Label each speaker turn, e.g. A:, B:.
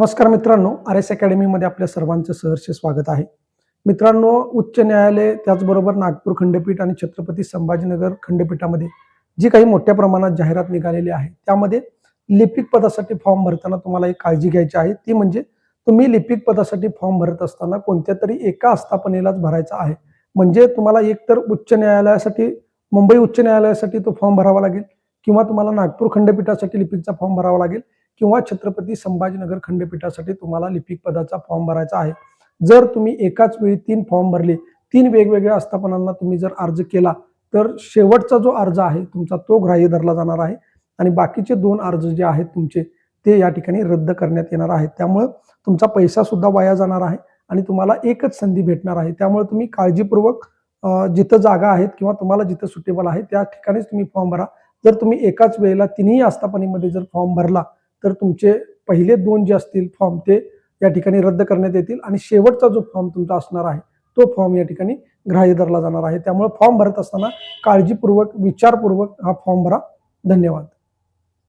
A: नमस्कार मित्रांनो R S अकॅडमीमध्ये आपल्या सर्वांचं सहर्ष स्वागत आहे. मित्रांनो उच्च न्यायालय त्याचबरोबर नागपूर खंडपीठ आणि छत्रपती संभाजीनगर खंडपीठामध्ये जी काही मोठ्या प्रमाणात जाहिरात निघालेली आहे त्यामध्ये लिपिक पदासाठी फॉर्म भरताना तुम्हाला एक काळजी घ्यायची आहे. ती म्हणजे तुम्ही लिपिक पदासाठी फॉर्म भरत असताना कोणत्या तरी एका आस्थापनेलाच भरायचा आहे. म्हणजे तुम्हाला एकतर उच्च न्यायालयासाठी मुंबई उच्च न्यायालयासाठी तो फॉर्म भरावा लागेल किंवा तुम्हाला नागपूर खंडपीठासाठी लिपिकचा फॉर्म भरावा लागेल. किंवा छत्रपती संभाजीनगर खंडपीठासाठी तुम्हाला लिपिक पदाचा फॉर्म भरायचा आहे. जर तुम्ही एकाच वेळी तीन फॉर्म भरले तीन वेगवेगळ्या आस्थापनांना तुम्ही जर अर्ज केला तर शेवटचा जो अर्ज आहे तुमचा तो ग्राह्य धरला जाणार आहे. आणि बाकीचे दोन अर्ज जे आहेत तुमचे ते या ठिकाणी रद्द करण्यात येणार आहेत. त्यामुळं तुमचा पैसा सुद्धा वाया जाणार आहे आणि तुम्हाला एकच संधी भेटणार आहे. त्यामुळे तुम्ही काळजीपूर्वक जिथं जागा आहेत किंवा तुम्हाला जिथं सुटेबल आहे त्या ठिकाणीच तुम्ही फॉर्म भरा. जर तुम्ही एकाच वेळेला तिन्ही आस्थापनेमध्ये जर फॉर्म भरला तर तुमचे पहिले दोन जे असतील फॉर्म ते या ठिकाणी रद्द करण्यात येतील आणि शेवटचा जो फॉर्म तुमचा असणार आहे तो फॉर्म या ठिकाणी ग्राह्य धरला जाणार आहे. त्यामुळे फॉर्म भरत असताना काळजीपूर्वक विचारपूर्वक हा फॉर्म भरा. धन्यवाद.